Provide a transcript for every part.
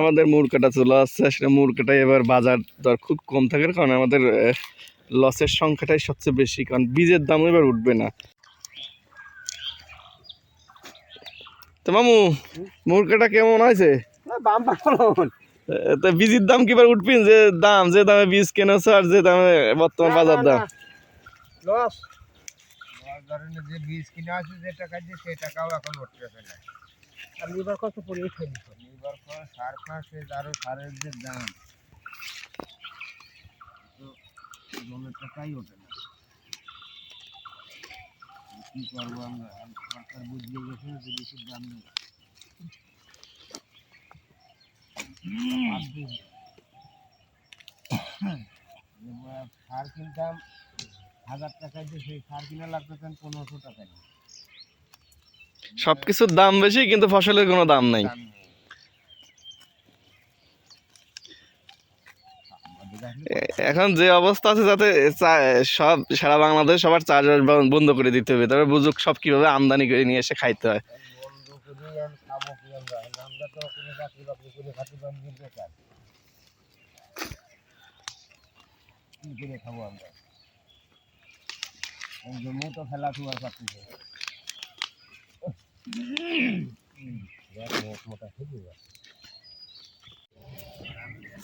আমাদের মুরকাটা চলে আসছে আসলে মুরকাটাই এবার বাজার দর খুব কম থাকার কারণে আমাদের লসের সংখ্যাটাই সবচেয়ে বেশি কারণ বীজের দাম এবার উঠবে না। তো মামু মুরকাটা কেমন হয়েছে? তো বীজের দাম কি এবার উঠবেন? যে দাম যে দামে বীজ কেনেছো আর যে দামে বর্তমান বাজার দাম লস ধরনের যে বীজ কিনে আছে যে টাকা দিয়ে সেই টাকাও এখন উঠতেছে না। আর লিভার কত পড়ে ফেলি নির্ভর করে সার ফাঁসে সারের যে দাম টাকাই ওঠে না করব আমরা সরকার বুঝিয়ে গেছে যে দাম নেই সার কিনতাম হাজার টাকা দিয়ে সেই সার কিনা লাগতেছেন পনেরোশো টাকা দিয়ে সবকিছুর দাম বেশি, কিন্তু ফসলের কোনো দাম নাই দাম নেই। আমাদের আসলে এ- এখন যে অবস্থা আছে যাতে সব, সারা বাংলাদেশ সবার চার্জার বন্ধ করে দিতে হবে। তবে বুঝুক সব কীভাবে আমদানি করে নিয়ে এসে খাইতে হয়।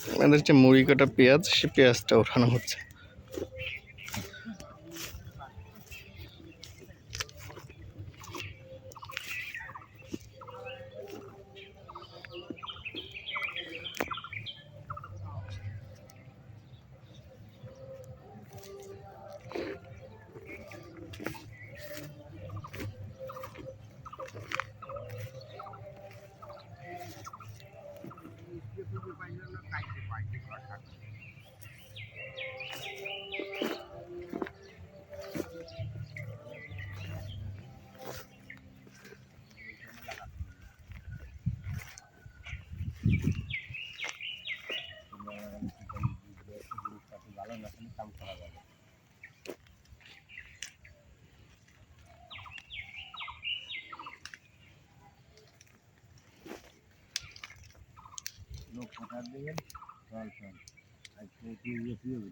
আমাদের যে মুড়ি কাটা পেঁয়াজ সে পেঁয়াজটা ওঠানো হচ্ছে। Thank you. লোক পাঠার দেবেন চল চল আজকে কি হবে